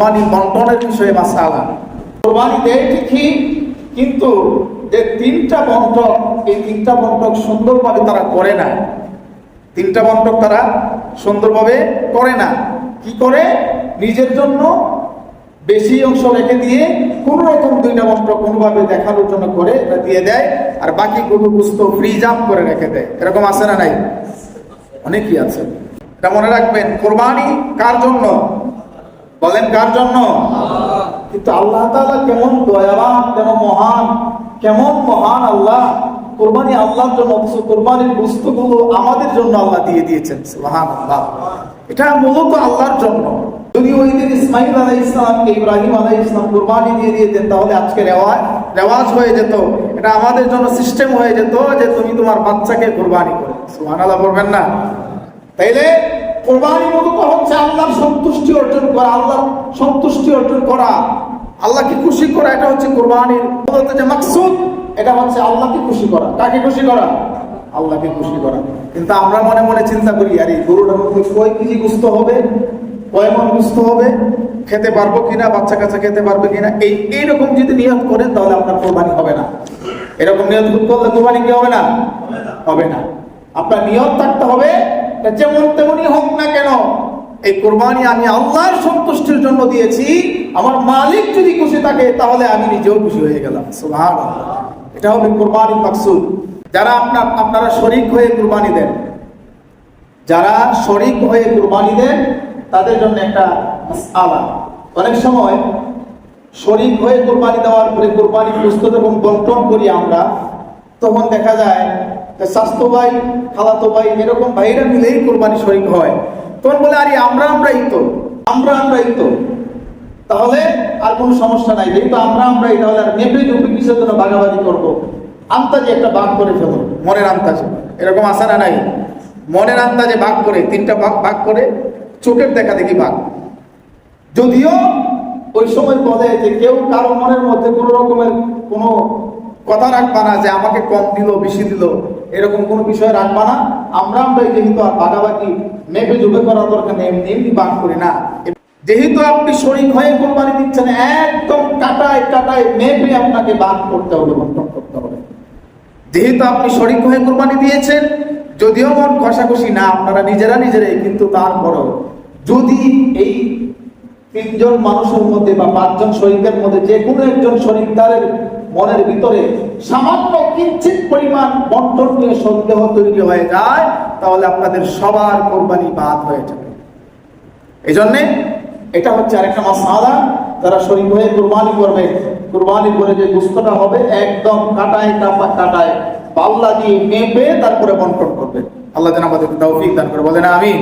কোরবানি বন্টনের বিষয়ে মাসালা কোরবানি দেয় ঠিকই কিন্তু যে তিনটা বন্টক এই তিনটা বন্টক সুন্দরভাবে তারা করে না। তিনটা বন্টক তারা সুন্দরভাবে করে না। কি করে? নিজের জন্য বেশি অংশ রেখে দিয়ে কোন রকম দুইটা বন্টক কোনোভাবে দেখানোর জন্য করে এটা দিয়ে দেয়, আর বাকি কোনো বুঝতো ফ্রিজ আপ করে রেখে দেয়। এরকম আছে না নাই? অনেকই আছে। এটা মনে রাখবেন, কোরবানি কার জন্য? বলেন কার জন্য? কিন্তু আল্লাহ তাআলা কেমন দয়াবান, কেমন মহান কেমন মহান আল্লাহ। কোরবানি আল্লাহর জন্য অথচ কোরবানির বস্তুগুলো আমাদের জন্য আল্লাহ দিয়ে দিয়েছেন মহান সুবহানাল্লাহ। এটা মূলত আল্লাহর জন্য। যদি ওই দিন ইসমাইল আলাই ইসলামকে ইব্রাহিম আলাই ইসলাম কোরবানি দিয়ে দিয়েছেন তাহলে আজকে রেওয়াজ রেওয়াজ হয়ে যেত। এটা আমাদের জন্য সিস্টেম হয়ে যেত যে তুমি তোমার বাচ্চাকে কোরবানি করে। সুহান আল্লাহ বলবেন না? তাইলে কোরবানি মূলত হচ্ছে আল্লাহর সন্তুষ্টি অর্জন করা, আল্লাহর সন্তুষ্টি অর্জন করা। আল্লাহকে খুশি করা, এটা হচ্ছে কোরবানির যে মাকসুদ, এটা হচ্ছে আল্লাহকে খুশি করা। কাকে খুশি করা? আল্লাহকে খুশি করা। কিন্তু আমরা মনে মনে চিন্তা করি, আর এই গরুটার মধ্যে কয় কেজি গুস্ত হবে? কয় মন গুস্ত হবে? খেতে পারব কিনা? বাচ্চা কাচ্চা খেতে পারবে কিনা? এই, এইরকম যদি নিয়ত করেন, তাহলে আপনার কোরবানি হবে না। এরকম নিয়ত করলে কোরবানি কি হবে না। হবে না। আপনার নিয়ত থাকতে হবে যেমন তেমনই হোক না কেন, এই কোরবানি আমি আল্লাহর সন্তুষ্টির জন্য দিয়েছি, আমার মালিক যদি খুশি থাকে, তাহলে আমি নিজেও খুশি হয়ে গেলাম। এটা হবে কোরবানির মাকসুদ। যারা আপনার, আপনারা শরিক হয়ে কোরবানি দেন, যারা শরিক হয়ে কোরবানি দেন, তাদের জন্য একটা আলা অনেক সময় শরিক হয়ে কোরবানি দেওয়ার পরে কোরবানি প্রস্তুত এবং বন্টন করি আমরা, তখন দেখা যায় স্বাস্থ্য ভাই, খালাতো ভাই, এরকম ভাইরা মিলেই কোরবানি শরিক হয়। তখন বলে, আরে, আমরা আমরাই তো, আমরা আমরাই তো। তাহলে আর কোনো সমস্যা নাই, যেহেতু আমরা আমরাই, তাহলে আর মেপে জুপে কিসের জন্য ভাগাভাগি করব? আন্তাজে একটা ভাগ করে ফেলো, মনের আন্তাজে এরকম আসা না নাই? মনের আন্তাজে ভাগ করে, তিনটা ভাগ ভাগ করে, চোখের দেখা দেখি ভাগ যদিও ওই সময় বলে যে কেউ কারও মনের মধ্যে কোনো রকমের কোনো কথা রাখবা না যে আমাকে কম দিল, বেশি দিল। এরকম কোনো বিষয় রাখবা না। আমরা আমরা যেহেতু আর ভাগাভাগি মেপে জুপে করার দরকার নেই, এমনি এমনি বাদ করি না। যেহেতু আপনি শরীর হয়ে কোরবানি দিচ্ছেন, একদম কাটায় কাটায় মেপে আপনাকে বাদ করতে হবে, বন্টন করতে হবে। যেহেতু আপনি শরিক হয়ে কোরবানি দিয়েছেন, যদিও মন কষাকষি না, আপনারা নিজেরা নিজেরাই, কিন্তু তারপরেও যদি এই তিনজন মানুষের মধ্যে বা পাঁচজন শরিকের মধ্যে যে কোনো একজন শরিকদারের মনের ভিতরে সামান্য কিঞ্চিত পরিমাণ বন্টন নিয়ে সন্দেহ তৈরি হয়ে যায়, তাহলে আপনাদের সবার কোরবানি বাদ হয়ে যাবে। এই জন্যে এটা হচ্ছে আরেকটা মাসালা তারা শরীর হয়ে কুরবানি করবে, কুরবানি করে যে গুস্তটা হবে একদম কাটায় কাপা কাটায় পাল্লা দিয়ে মেপে তারপরে বন্টন করবে। আল্লাহ যেন আমাদের তৌফিক দান করে, বলেন আমি